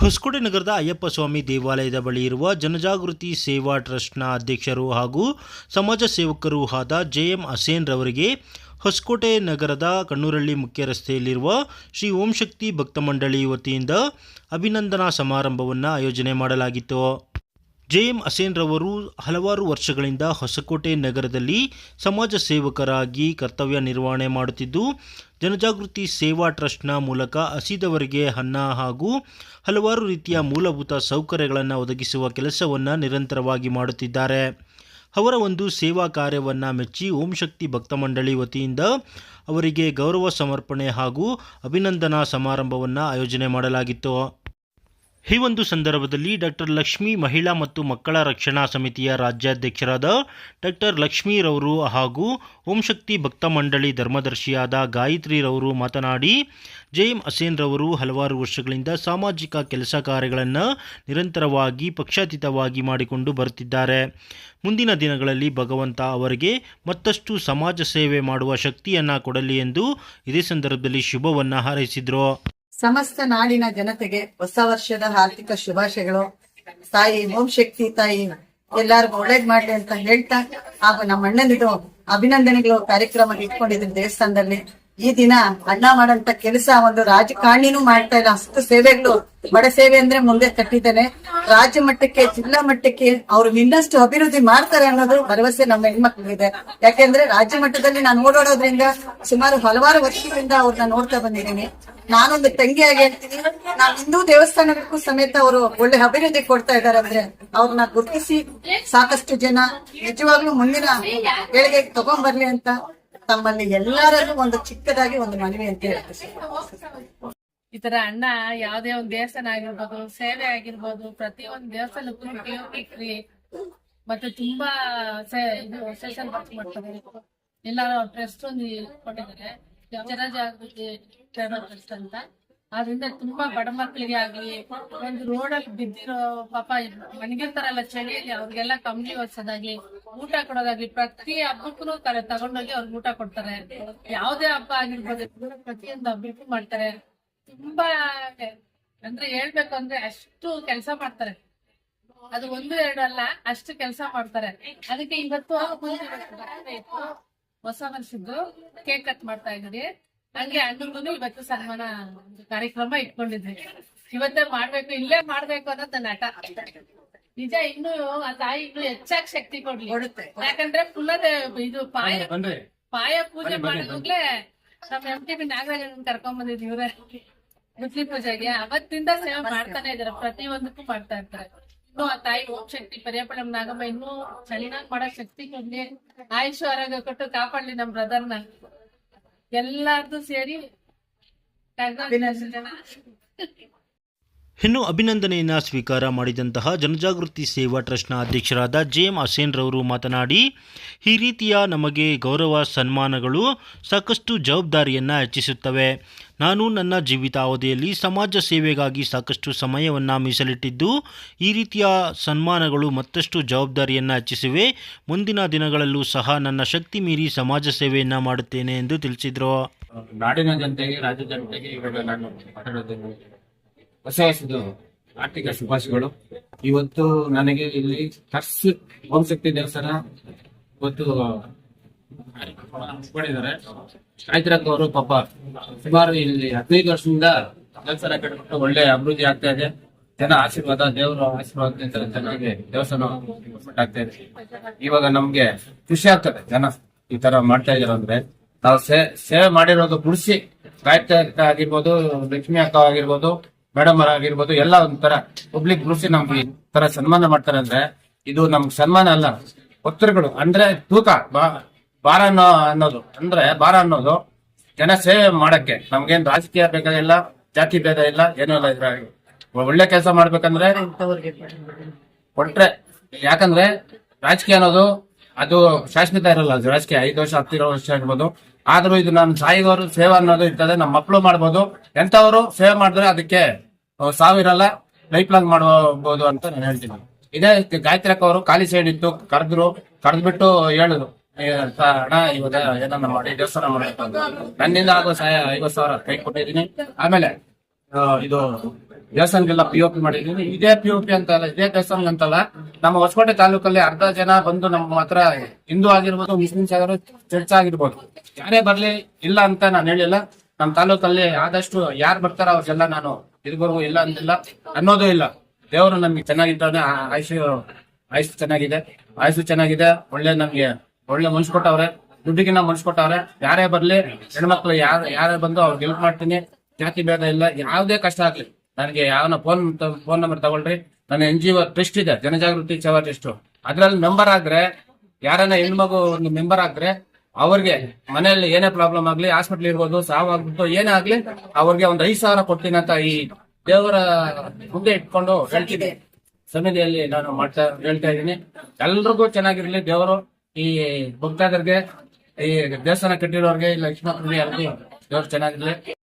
ಹೊಸಕೋಟೆ ನಗರದ ಅಯ್ಯಪ್ಪ ಸ್ವಾಮಿ ದೇವಾಲಯದ ಬಳಿ ಇರುವ ಜನಜಾಗೃತಿ ಸೇವಾ ಟ್ರಸ್ಟ್ನ ಅಧ್ಯಕ್ಷರು ಹಾಗೂ ಸಮಾಜ ಸೇವಕರು ಆದ ಜೆಎಂ ಹಸೇನ್ ರವರಿಗೆ ಹೊಸಕೋಟೆ ನಗರದ ಕಣ್ಣೂರಳ್ಳಿ ಮುಖ್ಯ ರಸ್ತೆಯಲ್ಲಿರುವ ಶ್ರೀ ಓಂ ಶಕ್ತಿ ಭಕ್ತ ಮಂಡಳಿ ವತಿಯಿಂದ ಅಭಿನಂದನಾ ಸಮಾರಂಭವನ್ನು ಆಯೋಜನೆ ಮಾಡಲಾಗಿತ್ತು. ಜೆಎಂ ಅಸೇನ್ರವರು ಹಲವಾರು ವರ್ಷಗಳಿಂದ ಹೊಸಕೋಟೆ ನಗರದಲ್ಲಿ ಸಮಾಜ ಸೇವಕರಾಗಿ ಕರ್ತವ್ಯ ನಿರ್ವಹಣೆ ಮಾಡುತ್ತಿದ್ದು, ಜನಜಾಗೃತಿ ಸೇವಾ ಟ್ರಸ್ಟ್ನ ಮೂಲಕ ಹಸಿದವರಿಗೆ ಅನ್ನ ಹಾಗೂ ಹಲವಾರು ರೀತಿಯ ಮೂಲಭೂತ ಸೌಕರ್ಯಗಳನ್ನು ಒದಗಿಸುವ ಕೆಲಸವನ್ನು ನಿರಂತರವಾಗಿ ಮಾಡುತ್ತಿದ್ದಾರೆ. ಅವರ ಒಂದು ಸೇವಾ ಕಾರ್ಯವನ್ನು ಮೆಚ್ಚಿ ಓಂ ಶಕ್ತಿ ಭಕ್ತ ಮಂಡಳಿ ವತಿಯಿಂದ ಅವರಿಗೆ ಗೌರವ ಸಮರ್ಪಣೆ ಹಾಗೂ ಅಭಿನಂದನಾ ಸಮಾರಂಭವನ್ನು ಆಯೋಜನೆ ಮಾಡಲಾಗಿತ್ತು. ಈ ಒಂದು ಸಂದರ್ಭದಲ್ಲಿ ಡಾಕ್ಟರ್ ಲಕ್ಷ್ಮಿ ಮಹಿಳಾ ಮತ್ತು ಮಕ್ಕಳ ರಕ್ಷಣಾ ಸಮಿತಿಯ ರಾಜ್ಯಾಧ್ಯಕ್ಷರಾದ ಡಾಕ್ಟರ್ ಲಕ್ಷ್ಮೀರವರು ಹಾಗೂ ಓಂಶಕ್ತಿ ಭಕ್ತ ಮಂಡಳಿ ಧರ್ಮದರ್ಶಿಯಾದ ಗಾಯತ್ರಿರವರು ಮಾತನಾಡಿ ಜೈಮ್ ಅಸೇನ್ರವರು ಹಲವಾರು ವರ್ಷಗಳಿಂದ ಸಾಮಾಜಿಕ ಕೆಲಸ ಕಾರ್ಯಗಳನ್ನು ನಿರಂತರವಾಗಿ ಪಕ್ಷಾತೀತವಾಗಿ ಮಾಡಿಕೊಂಡು ಬರುತ್ತಿದ್ದಾರೆ. ಮುಂದಿನ ದಿನಗಳಲ್ಲಿ ಭಗವಂತ ಅವರಿಗೆ ಮತ್ತಷ್ಟು ಸಮಾಜ ಸೇವೆ ಮಾಡುವ ಶಕ್ತಿಯನ್ನು ಕೊಡಲಿ ಎಂದು ಇದೇ ಸಂದರ್ಭದಲ್ಲಿ ಶುಭವನ್ನು ಹಾರೈಸಿದರು. ಸಮಸ್ತ ನಾಡಿನ ಜನತೆಗೆ ಹೊಸ ವರ್ಷದ ಆರ್ಥಿಕ ಶುಭಾಶಯಗಳು. ತಾಯಿ, ಓಂ ಶಕ್ತಿ, ತಾಯಿ, ಎಲ್ಲಾರ್ಗು ಒಳ್ಳೇದ್ ಮಾಡ್ಲಿ ಅಂತ ಹೇಳ್ತಾ, ಹಾಗೂ ನಮ್ಮ ಅಣ್ಣನಿದು ಅಭಿನಂದನೆಗಳು ಕಾರ್ಯಕ್ರಮ ಇಟ್ಕೊಂಡಿದ್ದೀನಿ ದೇವಸ್ಥಾನದಲ್ಲಿ. ಈ ದಿನ ಅಣ್ಣ ಮಾಡಂತ ಕೆಲಸ, ಒಂದು ರಾಜಕಾರಣಿನೂ ಮಾಡ್ತಾ ಇಲ್ಲ. ಅಷ್ಟು ಸೇವೆಗಳು, ಬಡ ಸೇವೆ ಅಂದ್ರೆ ಮುಂದೆ ಕಟ್ಟಿದ್ದೇನೆ. ರಾಜ್ಯ ಮಟ್ಟಕ್ಕೆ, ಜಿಲ್ಲಾ ಮಟ್ಟಕ್ಕೆ ಅವ್ರು ಇನ್ನಷ್ಟು ಅಭಿವೃದ್ಧಿ ಮಾಡ್ತಾರೆ ಅನ್ನೋದು ಭರವಸೆ ನಮ್ಮ ಹೆಣ್ಮಕ್ಳಿಗಿದೆ. ಯಾಕೆಂದ್ರೆ ರಾಜ್ಯ ಮಟ್ಟದಲ್ಲಿ ನಾನು ಓಡಾಡೋದ್ರಿಂದ ಸುಮಾರು ಹಲವಾರು ವರ್ಷಗಳಿಂದ ಅವ್ರನ್ನ ನೋಡ್ತಾ ಬಂದಿದ್ದೀನಿ. ನಾನೊಂದು ತಂಗಿಯಾಗಿ ಹೇಳ್ತೀನಿ ನಾವ್ ಹಿಂದೂ ದೇವಸ್ಥಾನಕ್ಕೂ ಸಮೇತ ಅವರು ಒಳ್ಳೆ ಅಭಿವೃದ್ಧಿ ಕೊಡ್ತಾ ಇದಾರೆ ಅಂದ್ರೆ ಅವ್ರನ್ನ ಗುರುತಿಸಿ ಸಾಕಷ್ಟು ಜನ ನಿಜವಾಗ್ಲೂ ಮುಂದಿನ ಗಳಿಗೆ ತಗೊಂಡ್ಬರ್ಲಿ ಅಂತ ತಮ್ಮಲ್ಲಿ ಎಲ್ಲರಲ್ಲೂ ಒಂದು ಚಿಕ್ಕದಾಗಿ ಒಂದು ಮನವಿ ಅಂತ ಹೇಳ್ತೀನಿ. ಈ ತರ ಅಣ್ಣ ಯಾವ್ದೇ ಒಂದ್ ದೇವಸ್ಥಾನ ಆಗಿರ್ಬೋದು, ಸೇವೆ ಆಗಿರ್ಬೋದು, ಪ್ರತಿಯೊಂದ್ ದೇವಸ್ಥಾನಕ್ಕೂ ಪಿಒಪಿ ಫ್ರೀ ಮತ್ತೆ ತುಂಬಾ ಇದು ಸೆಷನ್ ಮಾಡ್ತಾರೆ. ಎಲ್ಲಾರು ಟ್ರಸ್ಟ್ ಒಂದು ಕೊಟ್ಟಿದ್ದಾರೆ. ಜನಜಾಗೃತಿ ಜಾಗೃತಿ ಅಂತ ಆದ್ರಿಂದ ತುಂಬಾ ಬಡ ಮಕ್ಕಳಿಗೆ ಆಗ್ಲಿ ಒಂದು ರೋಡಲ್ಲಿ ಬಿದ್ದಿರೋ ಪಾಪ ಮನೆಗಿರ್ತಾರಲ್ಲ ಚಳಿಯಲ್ಲಿ ಅವ್ರಿಗೆಲ್ಲ ಕಂಬಳಿ ಒರ್ಸೋದಾಗ್ಲಿ ಊಟ ಕೊಡೋದಾಗ್ಲಿ ಪ್ರತಿ ಹಬ್ಬಕ್ಕೂ ತರ ತಗೊಂಡೋಗಿ ಅವ್ರಿಗೆ ಊಟ ಕೊಡ್ತಾರೆ. ಯಾವ್ದೇ ಹಬ್ಬ ಆಗಿರ್ಬೋದು ಪ್ರತಿಯೊಂದು ಹಬ್ಬಕ್ಕೂ ಮಾಡ್ತಾರೆ. ತುಂಬಾ ಅಂದ್ರೆ ಹೇಳ್ಬೇಕು ಅಂದ್ರೆ ಅಷ್ಟು ಕೆಲಸ ಮಾಡ್ತಾರೆ. ಅದು ಒಂದು ಎರಡು ಅಲ್ಲ ಅಷ್ಟು ಕೆಲಸ ಮಾಡ್ತಾರೆ. ಅದಕ್ಕೆ ಇವತ್ತು ಹೊಸ ವರ್ಷದ್ದು ಕೇಕ್ ಕಟ್ ಮಾಡ್ತಾ ಇದ್ರಿ ಹಂಗೆ ಅಣ್ಣಗೂ ಇವತ್ತು ಸನ್ಮಾನ ಕಾರ್ಯಕ್ರಮ ಇಟ್ಕೊಂಡಿದ್ವಿ ಇವತ್ತೇ ಮಾಡ್ಬೇಕು ಇಲ್ಲೇ ಮಾಡ್ಬೇಕು ಅನ್ನೋದ್ ನನ್ನ ಹಠ. ನಿಜ ಇನ್ನು ಆ ತಾಯಿ ಇನ್ನು ಹೆಚ್ಚಾಗಿ ಶಕ್ತಿ ಕೊಡ್ಲಿ. ಕೊಡುತ್ತೆ. ಯಾಕಂದ್ರೆ ಪುನಃ ಇದು ಪಾಯ ಪಾಯ ಪೂಜೆ ಮಾಡಿದ್ಮೇಲೆ ನಮ್ ಎಂ ಟಿ ಬಿ ನಾಗರಾಜನ್ ಕರ್ಕೊಂಡ್ ಬಂದಿದ್ ಇವ್ರೆ. ಮುಸ್ಲಿಂ ಪೂಜೆಗೆ. ಅವತ್ತಿಂದ ಸೇವೆ ಮಾಡ್ತಾನೆ ಇದಾರೆ ಪ್ರತಿಯೊಂದಕ್ಕೂ ಮಾಡ್ತಾ ಇರ್ತಾರೆ. ಆ ತಾಯಿ ಓಂ ಶಕ್ತಿ ಪರ್ಯಾಪಳಂ ನಾಗಮ್ಮ ಇನ್ನೂ ಚಳಿನಾಗ್ ಮಾಡೋ ಶಕ್ತಿ ಕೊಡ್ಲಿ ಆಯುಷ್ ಆರೋಗ್ಯ ಕೊಟ್ಟು ಕಾಪಾಡ್ಲಿ ನಮ್ ಬ್ರದರ್ನ ಎಲ್ಲಾರ್ದು ಸೇರಿ. ಇನ್ನು ಅಭಿನಂದನೆಯನ್ನು ಸ್ವೀಕಾರ ಮಾಡಿದಂತಹ ಜನಜಾಗೃತಿ ಸೇವಾ ಟ್ರಸ್ಟ್ನ ಅಧ್ಯಕ್ಷರಾದ ಜೆಎಂ ಹಸೇನ್ ರವರು ಮಾತನಾಡಿ, ಈ ರೀತಿಯ ನಮಗೆ ಗೌರವ ಸನ್ಮಾನಗಳು ಸಾಕಷ್ಟು ಜವಾಬ್ದಾರಿಯನ್ನು ಹೆಚ್ಚಿಸುತ್ತವೆ. ನಾನು ನನ್ನ ಜೀವಿತಾವಧಿಯಲ್ಲಿ ಸಮಾಜ ಸೇವೆಗಾಗಿ ಸಾಕಷ್ಟು ಸಮಯವನ್ನು ಮೀಸಲಿಟ್ಟಿದ್ದು, ಈ ರೀತಿಯ ಸನ್ಮಾನಗಳು ಮತ್ತಷ್ಟು ಜವಾಬ್ದಾರಿಯನ್ನು ಹೆಚ್ಚಿಸಿವೆ. ಮುಂದಿನ ದಿನಗಳಲ್ಲೂ ಸಹ ನನ್ನ ಶಕ್ತಿ ಮೀರಿ ಸಮಾಜ ಸೇವೆಯನ್ನು ಮಾಡುತ್ತೇನೆ ಎಂದು ತಿಳಿಸಿದರು. ನಾಡಿನ ಜನತೆಗೆ ರಾಜ್ಯ ಜನತೆಗೆ ಇವಾಗ ನಾನು ಹೊಸ ಹೊಸದು ಆರ್ಥಿಕ ಶುಭಾಶಯಗಳು. ಇವತ್ತು ನನಗೆ ಇಲ್ಲಿ ಕರ್ಸ್ ಓಂಶಕ್ತಿ ದೇವಸ್ಥಾನ ಇವತ್ತು ಮಾಡಿದ್ದಾರೆ. ಕಾಯ್ತಿರಕ್ ಅವರು ಪಾಪ ಸುಮಾರು ಇಲ್ಲಿ ಹದಿನೈದು ವರ್ಷದಿಂದ ದೇವಸ್ಥಾನ ಕಟ್ಬಿಟ್ಟು ಒಳ್ಳೆ ಅಭಿವೃದ್ಧಿ ಆಗ್ತಾ ಇದೆ. ಜನ ಆಶೀರ್ವಾದ, ದೇವರ ಆಶೀರ್ವಾದದಿಂದ ಚೆನ್ನಾಗಿ ದೇವಸ್ಥಾನ ಆಗ್ತಾ ಇದೆ. ಇವಾಗ ನಮ್ಗೆ ಖುಷಿ ಆಗ್ತದೆ ಜನ ಈ ತರ ಮಾಡ್ತಾ ಇದಾರೆ ಅಂದ್ರೆ. ನಾವು ಸೇವೆ ಮಾಡಿರೋದು ಗುಡಿಸಿ ಗಾಯತ್ರಿ ಆಗಿರ್ಬೋದು, ಲಕ್ಷ್ಮಿ ಅಕ್ಕ ಆಗಿರ್ಬೋದು ಮೇಡಮ್ ಆಗಿರ್ಬೋದು ಎಲ್ಲ ಒಂಥರ ಪಬ್ಲಿಕ್ ಗ್ರೂಪ್ಸ್ ನಮ್ಗೆ ತರ ಸನ್ಮಾನ ಮಾಡ್ತಾರೆ ಅಂದ್ರೆ ಇದು ನಮ್ಗೆ ಸನ್ಮಾನ ಅಲ್ಲ. ಒತ್ತರಗಳು, ಅಂದ್ರೆ ತೂಕ ಭಾರ ಅನ್ನೋ, ಅನ್ನೋದು. ಅಂದ್ರೆ ಭಾರ ಅನ್ನೋದು ಜನ ಸೇವೆ ಮಾಡಕ್ಕೆ. ನಮ್ಗೇನ್ ರಾಜಕೀಯ ಬೇಕಾಗಿಲ್ಲ ಜಾತಿ ಭೇದ ಇಲ್ಲ, ಏನೂ ಇಲ್ಲ ಇದ್ರಾಗ. ಒಳ್ಳೆ ಕೆಲಸ ಮಾಡ್ಬೇಕಂದ್ರೆ ಕೊಟ್ರೆ. ಯಾಕಂದ್ರೆ ರಾಜಕೀಯ ಅನ್ನೋದು, ಅದು ಶಾಶ್ವತ ಇರಲ್ಲ. ರಾಜಕೀಯ ಐದು ವರ್ಷ ಹತ್ತಿರೋ ವರ್ಷ ಇರ್ಬೋದು ಆದ್ರೂ ಇದು ನಾನು ಸಾಯಿಗೋರು ಸೇವೆ ಅನ್ನೋದು ಇರ್ತದೆ ನಮ್ಮ ಮಕ್ಕಳು ಮಾಡ್ಬೋದು. ಎಂತವರು ಸೇವೆ ಮಾಡಿದ್ರೆ ಅದಕ್ಕೆ ಸಾವಿರಲ್ಲ ಲೈಫ್ ಲಾಂಗ್ ಮಾಡಬಹುದು ಅಂತ ನಾನು ಹೇಳ್ತೀನಿ. ಇದೇ ಗಾಯತ್ರಿ ಅಕ್ಕ ಅವರು ಖಾಲಿ ಸೈಡ್ ಇತ್ತು ಕರೆದ್ರು, ಕರೆದ್ಬಿಟ್ಟು ಹೇಳಿದ್ರು ಅಣ್ಣ, ಇವಾಗ ಏನನ್ನ ಮಾಡಿ, ದೇವಸ್ಥಾನ ಮಾಡಬೇಕು ನನ್ನಿಂದ ಆಗೋ ಸಹಾಯ ಐವತ್ತು ಸಾವಿರ ಕೈ ಕೊಟ್ಟಿದ್ದೀನಿ. ಆಮೇಲೆ ಇದು ದೇವಸ್ಥಾನಕ್ಕೆಲ್ಲ ಪಿ ಪಿ ಮಾಡಿದೀನಿ ಇದೇ ಪಿ ಪಿ ಅಂತಲ್ಲ, ಇದೇ ದೇವಸ್ಥಾನ ಅಂತಲ್ಲ, ನಮ್ಮ ಹೊಸಕೋಟೆ ತಾಲೂಕಲ್ಲಿ ಅರ್ಧ ಜನ ಬಂದು ನಮ್ಮ ಹತ್ರ ಹಿಂದೂ ಆಗಿರ್ಬೋದು ಮುಸ್ಲಿಮ್ಸ್ ಆಗಿರ್ಬೋದು ಚರ್ಚ್ ಆಗಿರ್ಬೋದು. ಯಾರೇ ಬರ್ಲಿ ಇಲ್ಲ ಅಂತ ನಾನು ಹೇಳಿಲ್ಲ. ನಮ್ಮ ತಾಲೂಕಲ್ಲಿ ಆದಷ್ಟು ಯಾರು ಬರ್ತಾರ ಅವ್ರಿಗೆಲ್ಲ ನಾನು ಇದುವರೆಗೂ ಇಲ್ಲ ಅಂದಿಲ್ಲ. ಅನ್ನೋದು ಇಲ್ಲ. ದೇವರು ನಮ್ಗೆ ಚೆನ್ನಾಗಿದ್ದಾನೆ. ಆಯುಷ್ ಆಯುಷ್ ಚೆನ್ನಾಗಿದೆ. ಆಯುಷ್ ಚೆನ್ನಾಗಿದೆ. ಒಳ್ಳೆ ನಮ್ಗೆ, ಒಳ್ಳೆ ಕೊಟ್ಟವ್ರೆ. ದುಡ್ಡಿಗಿನ್ನ ಕೊಟ್ಟವ್ರೆ. ಯಾರೇ ಬರ್ಲಿ, ಹೆಣ್ಮಕ್ಳು ಯಾರು, ಯಾರೇ ಬಂದು ಅವ್ರಿಗೆ ಹೆಲ್ಪ್ ಮಾಡ್ತೀನಿ. ಜಾತಿ ಭೇದ ಇಲ್ಲ. ಯಾವುದೇ ಕಷ್ಟ ಆಗ್ಲಿ. ನನಗೆ ಯಾವನ ಫೋನ್ ಫೋನ್ ನಂಬರ್ ತಗೊಳ್ರಿ. ನನ್ನ ಎನ್ ಜಿ ಒ ಟ್ರಸ್ಟ್ ಇದೆ, ಜನಜಾಗೃತಿ ಸೇವಾ ಟ್ರಸ್ಟ್ ಅದ್ರಲ್ಲಿ ಮೆಂಬರ್ ಆದ್ರೆ, ಯಾರನ್ನ ಹೆಣ್ಮಗು ಒಂದು ಮೆಂಬರ್ ಆದ್ರೆ, ಅವ್ರಿಗೆ ಮನೆಯಲ್ಲಿ ಏನೇ ಪ್ರಾಬ್ಲಮ್ ಆಗ್ಲಿ ಹಾಸ್ಪಿಟ್ಲ್ ಇರ್ಬೋದು ಸಾವಾಗ್ಬಿಟ್ಟು ಏನೇ ಆಗ್ಲಿ, ಅವ್ರಿಗೆ ಒಂದ್ ಐದ್ ಸಾವಿರ ಕೊಡ್ತೀನಿ ಅಂತ ಈ ದೇವರ ಮುಂದೆ ಇಟ್ಕೊಂಡು ಹೇಳ್ತಿದ್ದೆ ಸಮಿತಿಯಲ್ಲಿ ನಾನು ಮಾಡ್ತಾ, ಹೇಳ್ತಾ ಇದ್ದೀನಿ. ಎಲ್ರಿಗೂ ಚೆನ್ನಾಗಿರ್ಲಿ ದೇವರು. ಈ ಭಕ್ತಾದರಿಗೆ, ಈ ದೇವಸ್ಥಾನ ಕಟ್ಟಿರೋರ್ಗೆ ಲಕ್ಷ್ಮೀ ಎಲ್ರಿಗೂ ದೇವ್ರು ಚೆನ್ನಾಗಿರ್ಲಿ.